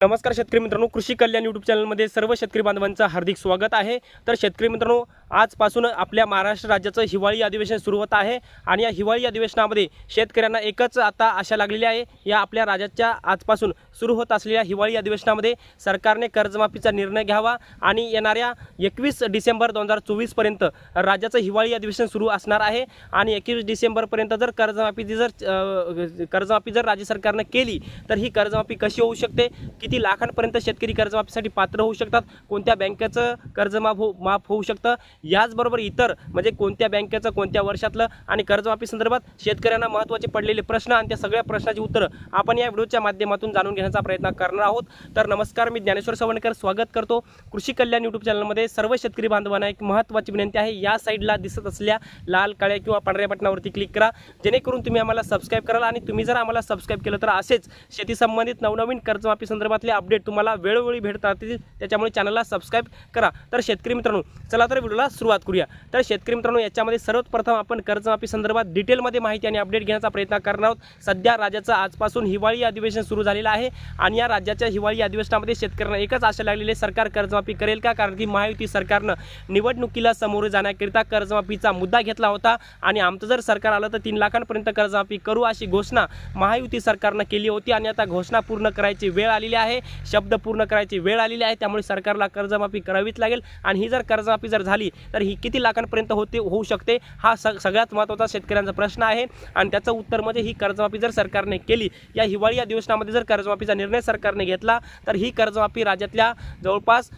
नमस्कार शेतकरी मित्रांनो कृषी कल्याण यूट्यूब चॅनलमध्ये सर्व शेतकरी बांधवांचं हार्दिक स्वागत आहे. तर शेतकरी मित्रांनो आजपासून आपल्या महाराष्ट्र राज्याचं हिवाळी अधिवेशन सुरू होत आहे आणि या हिवाळी अधिवेशनामध्ये शेतकऱ्यांना एकच आता आशा लागलेली आहे या आपल्या राज्याच्या आजपासून सुरू होत असलेल्या हिवाळी अधिवेशनामध्ये सरकारने कर्जमाफीचा निर्णय घ्यावा आणि येणाऱ्या एकवीस डिसेंबर दोन हजार चोवीसपर्यंत राज्याचं हिवाळी अधिवेशन सुरू असणार आहे आणि एकवीस डिसेंबरपर्यंत जर कर्जमाफी जर कर्जमाफी जर राज्य सरकारनं केली तर ही कर्जमाफी कशी होऊ शकते? किती लाखांपर्यंत शेतकरी कर्जमाफीसाठी पात्र होऊ शकतात? कोणत्या बँकेचं कर्जमाफ हो माफ होऊ शकतं? याचबरोबर इतर म्हणजे कोणत्या बँकेचं कोणत्या वर्षातलं आणि कर्जमाफी संदर्भात शेतकऱ्यांना महत्त्वाचे पडलेले प्रश्न आणि त्या सगळ्या प्रश्नाची उत्तरं आपण या व्हिडिओच्या माध्यमातून जाणून घेण्याचा प्रयत्न करणार आहोत. तर नमस्कार मी ज्ञानेश्वर सवणकर स्वागत करतो. कृषी कल्याण यूट्यूब चॅनलमध्ये सर्व शेतकरी बांधवांना एक महत्त्वाची विनंती आहे. या साईडला दिसत असल्या लाल काळ्या किंवा पांढऱ्या बटनावरती क्लिक करा. जेणेकरून तुम्ही आम्हाला सबस्क्राईब कराल आणि तुम्ही जर आम्हाला सबस्क्राईब केलं तर असेच शेती संबंधित नवनवीन कर्जमाफी संदर्भातले अपडेट तुम्हाला वेळोवेळी भेटत राहतील त्याच्यामुळे चॅनलला सबस्क्राईब करा. तर शेतकरी मित्रांनो चला तर व्हिडिओला सुरुवात करूया. तर शेतकरी मित्रांनो याच्यामध्ये सर्वप्रथम आपण कर्जमाफी संदर्भात डिटेलमध्ये माहिती आणि अपडेट घेण्याचा प्रयत्न करणार आहोत. सध्या राज्याचं आजपासून हिवाळी अधिवेशन सुरू झालेलं आहे आणि या राज्याच्या हिवाळी अधिवेशनामध्ये शेतकऱ्यांना एकच आशा लागलेली सरकार कर्जमाफी करेल का? कारण की महायुती सरकारनं निवडणुकीला समोरे जाण्याकरिता कर्जमाफीचा मुद्दा घेतला होता आणि आमचं जर सरकार आलं तर तीन लाखांपर्यंत कर्जमाफी करू अशी घोषणा महायुती सरकारनं केली होती आणि आता घोषणा पूर्ण करायची वेळ आलेली आहे. शब्द पूर्ण करायची वेळ आलेली आहे त्यामुळे सरकारला कर्जमाफी करावीच लागेल. आणि ही जर कर्जमाफी जर झाली तर ही किती लाखांपर्यंत होते होऊ शकते हा स सगळ्यात महत्त्वाचा शेतकऱ्यांचा प्रश्न आहे. आणि त्याचं उत्तर म्हणजे ही कर्जमाफी जर सरकारने केली या हिवाळी अधिवेशनामध्ये जर कर्जमाफीचा निर्णय सरकारने घेतला तर ही कर्जमाफी राज्यातल्या जवळपास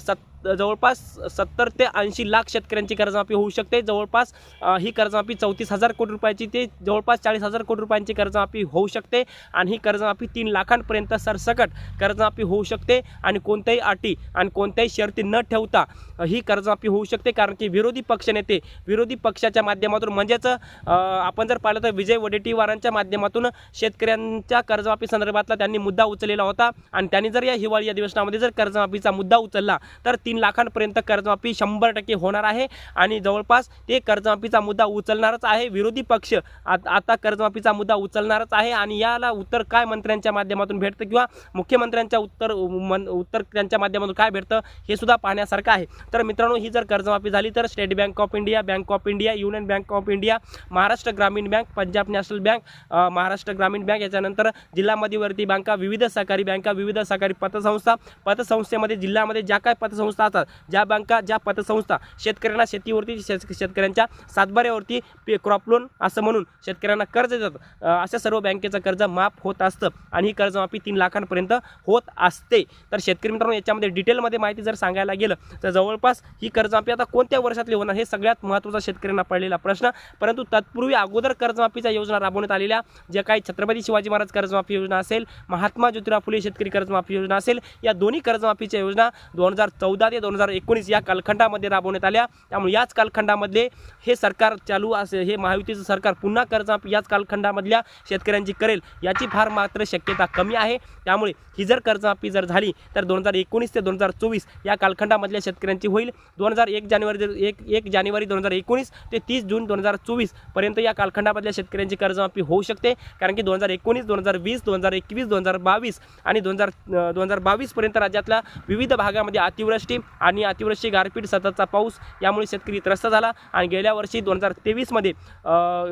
सत् जवळपास सत्तर ते ऐंशी लाख शेतकऱ्यांची कर्जमाफी होऊ शकते. जवळपास ही कर्जमाफी चौतीस हजार कोटी रुपयाची ते जवळपास चाळीस हजार कोटी रुपयांची कर्जमाफी होऊ शकते आणि ही कर्जमाफी तीन लाखांपर्यंत सरसकट कर्जमाफी होऊ शकते आणि कोणत्याही अटी आणि कोणत्याही शर्ती न ठेवता ही कर्जमाफी होऊ शकते. कारण की विरोधी पक्षनेते विरोधी पक्षाच्या माध्यमातून म्हणजेच आपण जर पाहिलं तर विजय वडेट्टीवारांच्या माध्यमातून शेतकऱ्यांच्या कर्जमाफी संदर्भातला त्यांनी मुद्दा उचललेला होता. आणि त्यांनी जर या हिवाळी अधिवेशनामध्ये जर कर्जमाफीचा मुद्दा उचलला तर तीन लाखांपर्यंत कर्जमाफी शंभर टक्के होणार आहे आणि जवळपास ते कर्जमाफीचा मुद्दा उचलणारच आहे. विरोधी पक्ष आत- आता कर्जमाफीचा मुद्दा उचलणारच आहे आणि याला उत्तर काय मंत्र्यांच्या माध्यमातून भेटतं किंवा मुख्यमंत्र्यांच्या उत्तर मन उत्तर त्यांच्या माध्यमातून काय भेटतं हे सुद्धा पाहण्यासारखं आहे. तर मित्रांनो ही जर कर्जमाफी झाली तर state bank of India bank of India union bank of India Maharashtra Gramin bank Punjab national bank Maharashtra Gramin bank याच्यानंतर जिल्हा मध्यवर्ती बँका विविध सहकारी बँका विविध सहकारी पतसंस्था पतसंस्थेमध्ये जिल्ह्यामध्ये ज्या काय पतसंस्था असतात. ज्या बँका ज्या पतसंस्था शेतकऱ्यांना शेतीवरती शेतकऱ्यांच्या सातबाऱ्यावरती पे क्रॉप लोन असं म्हणून शेतकऱ्यांना कर्ज देतात. अशा सर्व बँकेचं कर्ज माफ होत असतं आणि ही कर्जमाफी तीन लाखांपर्यंत होत असते. तर शेतकरी मित्रांनो याच्यामध्ये डिटेलमध्ये माहिती जर सांगायला गेलं तर जवळपास ही कर्जमाफी आता कोणत्या वर्षातली होणार हे सगळ्यात महत्त्वाचा शेतकऱ्यांना पडलेला प्रश्न. परंतु तत्पूर्वी अगोदर कर्जमाफीच्या योजना राबवण्यात आलेल्या ज्या काही छत्रपती शिवाजी महाराज कर्जमाफी योजना असेल महात्मा ज्योतिराव फुले शेतकरी कर्जमाफी योजना असेल या दोन्ही कर्जमाफीच्या योजना दोन हजार चौदा ते दोन हजार एकोणीस या कालखंडामध्ये राबवण्यात आल्या त्यामुळे याच कालखंडामध्ये हे सरकार चालू असे हे महायुतीचं सरकार पुन्हा कर्जमाफी याच कालखंडामधल्या शेतकऱ्यांची करेल याची फार मात्र शक्यता कमी आहे त्यामुळे ही जर कर्जमाफी जर झाली तर दोन हजार एकोणीस ते दोन हजार चोवीस या कालखंडामधल्या शेतकऱ्यांची होईल दोन हजार एक जानेवारी एक एक जानेवारी दोन हजार एकोणीस ते तीस जून दोन हजार चोवीसपर्यंत या कालखंडामधल्या शेतकऱ्यांची कर्जमाफी होऊ शकते कारण की दोन हजार एकोणीस दोन हजार वीस दोन हजार एकवीस दोन हजार बावीस आणि दोन हजार दोन हजार बावीसपर्यंत राज्यातल्या विविध भागामध्ये अतिवृष्टी आणि अतिवृष्टी गारपीट सततचा पाऊस यामुळे शेतकरी त्रस्त झाला आणि गेल्या वर्षी दोन हजार तेवीसमध्ये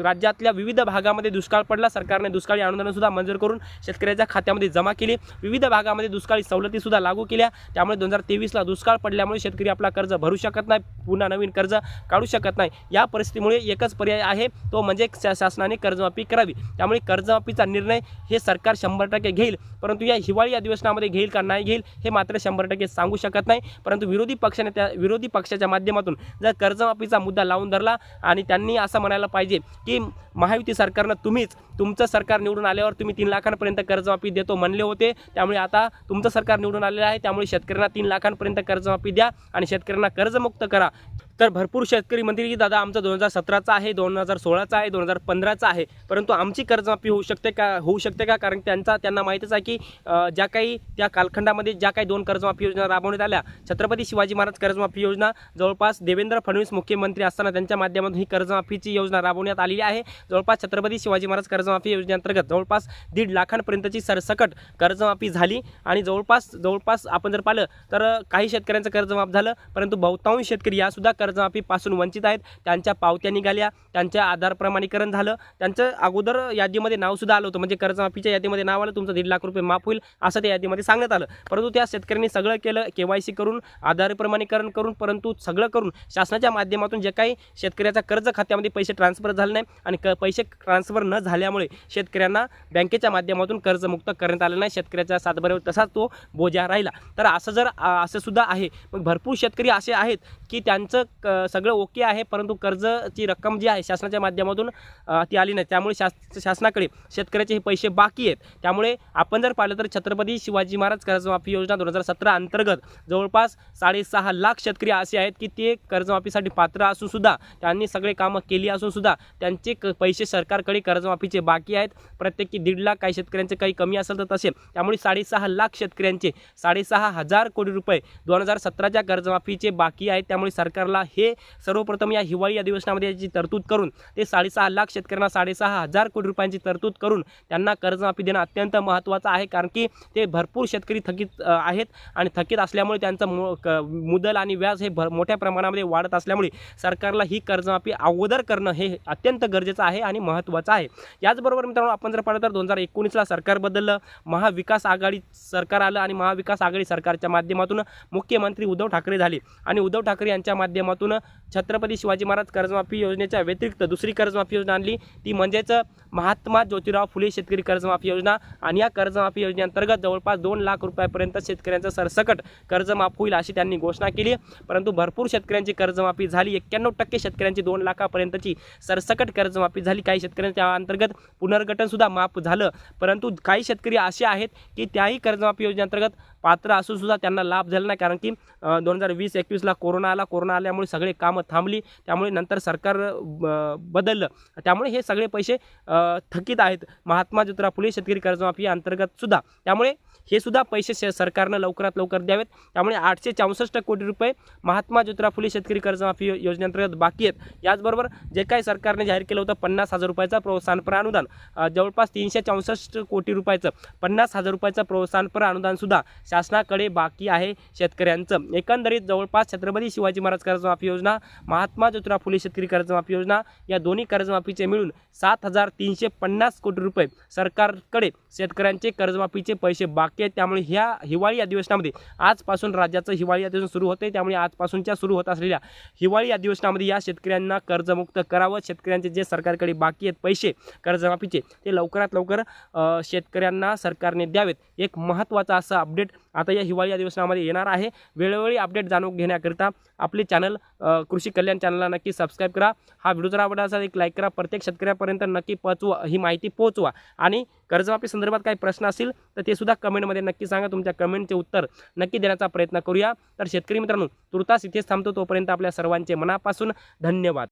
राज्यातल्या विविध भागामध्ये दुष्काळ पडला. सरकारने दुष्काळी अनुदानसुद्धा मंजूर करून शेतकऱ्याच्या खात्यामध्ये जमा केली. विविध भागामध्ये दुष्काळी सवलतीसुद्धा लागू केल्या. त्यामुळे दोन हजार तेवीसला दुष्काळ पडल्यामुळे शेतकरी आपला कर्ज भरू शकत नाही पुन्हा नवीन कर्ज काढू शकत नाही. या परिस्थितीमुळे एकच पर्याय आहे तो म्हणजे शा- शासनाने कर्जमाफी करावी. त्यामुळे कर्जमाफीचा निर्णय हे सरकार शंभर टक्के घेईल. परंतु या हिवाळी अधिवेशनामध्ये घेईल का नाही घेईल हे मात्र शंभर टक्के सांगू शकत नाही. परंतु परंतु विरोधी पक्षाने त्या विरोधी पक्षाच्या माध्यमातून जर कर्जमाफीचा मुद्दा लावून धरला आणि त्यांनी असं म्हणायला पाहिजे की महायुती सरकारनं तुम्हीच तुमचं सरकार निवडून आल्यावर तुम्ही तीन लाखांपर्यंत कर्जमाफी देतो म्हणले होते. त्यामुळे आता तुमचं सरकार निवडून आलेलं आहे. त्यामुळे शेतकऱ्यांना तीन लाखांपर्यंत कर्जमाफी द्या आणि शेतकऱ्यांना कर्जमुक्त करा. तर भरपूर शेतकरी म्हणतील की दादा आमचं दोन हजार सतराचा आहे दोन हजार सोळाचा आहे दोन हजार पंधराचा आहे. परंतु आमची कर्जमाफी होऊ शकते का होऊ शकते का? कारण त्यांचा त्यांना माहीतच आहे की ज्या काही त्या कालखंडामध्ये ज्या काही दोन कर्जमाफी योजना राबवण्यात आल्या छत्रपती शिवाजी महाराज कर्जमाफी योजना जवळपास देवेंद्र फडणवीस मुख्यमंत्री असताना त्यांच्या माध्यमातून ही कर्जमाफीची योजना राबवण्यात आलेली आहे. जवळपास छत्रपती शिवाजी महाराज कर्जमाफी योजनेअंतर्गत जवळपास दीड लाखांपर्यंतची सरसकट कर्जमाफी झाली. आणि जवळपास जवळपास आपण जर पाहिलं तर काही शेतकऱ्यांचं कर्जमाफ झालं परंतु बहुतांश शेतकरी यासुद्धा कर्जमाफीपासून वंचित आहेत. त्यांच्या पावत्या निघाल्या. त्यांच्या आधार प्रमाणीकरण झालं. त्यांचं अगोदर यादीमध्ये नावसुद्धा आलं होतं. म्हणजे कर्जमाफीच्या यादीमध्ये नाव आलं तुमचं दीड लाख रुपये माफ होईल असं त्या यादीमध्ये सांगण्यात आलं. परंतु त्या शेतकऱ्यांनी सगळं केलं के वाय सी करून आधार प्रमाणीकरण करून परंतु सगळं करून शासनाच्या माध्यमातून जे काही शेतकऱ्याचा कर्ज खात्यामध्ये पैसे ट्रान्सफर झाले नाही आणि क पैसे ट्रान्सफर न झाल्यामुळे शेतकऱ्यांना बँकेच्या माध्यमातून कर्जमुक्त करण्यात आलं नाही. शेतकऱ्याच्या सातबाऱ्यावर तसाच तो बोजा राहिला. तर असं जर असं सुद्धा आहे. मग भरपूर शेतकरी असे आहेत की त्यांचं क सगळं ओके आहे परंतु कर्जची रक्कम जी आहे शासनाच्या माध्यमातून ती आली नाही. त्यामुळे शास शासनाकडे शेतकऱ्याचे हे पैसे बाकी आहेत. त्यामुळे आपण जर पाहिलं तर छत्रपती शिवाजी महाराज कर्जमाफी योजना दोन हजार सतरा अंतर्गत जवळपास साडेसहा लाख शेतकरी असे आहेत की ते कर्जमाफीसाठी पात्र असूनसुद्धा त्यांनी सगळे कामं केली असूनसुद्धा त्यांचे क पैसे सरकारकडे कर्जमाफीचे बाकी आहेत. प्रत्येकी दीड लाख काही शेतकऱ्यांचे काही कमी असेल तर तसे. त्यामुळे साडेसहा लाख शेतकऱ्यांचे साडेसहा हजार कोटी रुपये दोन हजार सतराच्या कर्जमाफीचे बाकी आहेत. त्यामुळे सरकारला हे सर्वप्रथम या हिवाळी अधिवेशनामध्ये याची तरतूद करून ते साडेसहा लाख शेतकऱ्यांना साडेसहा हजार कोटी रुपयांची तरतूद करून त्यांना कर्जमाफी देणं अत्यंत महत्त्वाचं आहे. कारण की ते भरपूर शेतकरी थकीत आहेत आणि थकीत असल्यामुळे त्यांचं मु क मुदल आणि व्याज हे भर मोठ्या प्रमाणामध्ये वाढत असल्यामुळे सरकारला ही कर्जमाफी अगोदर करणं हे अत्यंत गरजेचं आहे आणि महत्त्वाचं आहे. याचबरोबर मित्रांनो आपण जर पाहिलं तर दोन हजार एकोणीसला सरकार बदललं महाविकास आघाडी सरकार आलं आणि महाविकास आघाडी सरकारच्या माध्यमातून मुख्यमंत्री उद्धव ठाकरे झाले. आणि उद्धव ठाकरे यांच्या माध्यमातून छत्रपती शिवाजी महाराज कर्जमाफी योजनेच्या व्यतिरिक्त दुसरी कर्जमाफी योजना आणली. ती म्हणजेच महात्मा ज्योतिराव फुले शेतकरी कर्जमाफी योजना आणि या कर्जमाफी योजनेअंतर्गत जवळपास दोन लाख रुपयापर्यंत शेतकऱ्यांचं सरसकट कर्जमाफ होईल अशी त्यांनी घोषणा केली. परंतु भरपूर शेतकऱ्यांची कर्जमाफी झाली. एक्क्याण्णव टक्के शेतकऱ्यांची दोन लाखापर्यंतची सरसकट कर्जमाफी झाली. काही शेतकऱ्यांच्या अंतर्गत पुनर्गठनसुद्धा माफ झालं. परंतु काही शेतकरी असे आहेत की त्याही कर्जमाफी योजनेअंतर्गत पात्र असून सुद्धा त्यांना लाभ झाला नाही. कारण की दोन हजार वीस एकवीसला कोरोना आला. कोरोना आल्यामुळे सगळे कामं थांबली. त्यामुळे नंतर सरकार बदललं. त्यामुळे हे सगळे पैसे थकीत आहेत. महात्मा ज्योतिराव फुले शेतकरी कर्जमाफी अंतर्गत सुद्धा. त्यामुळे हे सुद्धा पैसे शे सरकारनं लवकरात लवकर द्यावेत. त्यामुळे आठशे चौसष्ट कोटी रुपये महात्मा ज्योतिराव फुले शेतकरी कर्जमाफी योजनेअंतर्गत बाकी आहेत. याचबरोबर जे काही सरकारने जाहीर केलं होतं पन्नास हजार रुपयाचा प्रोत्साहनपर अनुदान. जवळपास तीनशे चौसष्ट कोटी रुपयाचं पन्नास हजार रुपयाचं प्रोत्साहनपर अनुदानसुद्धा शासनाकडे बाकी आहे शेतकऱ्यांचं. एकंदरीत जवळपास छत्रपती शिवाजी महाराज कर्जमाफी योजना महात्मा ज्योतिराव फुले शेतकरी कर्जमाफी योजना या दोन्ही कर्जमाफीचे मिळून सात हजार तीनशे पन्नास कोटी रुपये सरकारकडे शेतकऱ्यांचे कर्जमाफीचे पैसे बाकी आहेत. त्यामुळे ह्या हिवाळी अधिवेशनामध्ये आजपासून राज्याचं हिवाळी अधिवेशन सुरू होते त्यामुळे आजपासूनच्या सुरू होत असलेल्या हिवाळी अधिवेशनामध्ये या शेतकऱ्यांना कर्जमुक्त करावं. शेतकऱ्यांचे जे सरकारकडे बाकी आहेत पैसे कर्जमाफीचे ते लवकरात लवकर शेतकऱ्यांना सरकारने द्यावेत. एक महत्त्वाचा असा अपडेट आता या हिवाळी अधिवेशनामध्ये येणार आहे. वेळोवेळी अपडेट जाणून घेण्याकरिता आपले चॅनल कृषी कल्याण चॅनलला नक्की सबस्क्राईब करा. हा व्हिडिओ जर आवडला असेल एक लाईक करा. प्रत्येक शेतकऱ्यापर्यंत नक्की पोचवा ही माहिती पोहोचवा. आणि कर्जमाफी संदर्भात काही प्रश्न असतील तर ते सुद्धा कमेंटमध्ये नक्की सांगा. तुमच्या कमेंटचे उत्तर नक्की देण्याचा प्रयत्न करूया. तर शेतकरी मित्रांनो तुर्तास इथेच थांबतो. तोपर्यंत आपल्या सर्वांचे मनापासून धन्यवाद.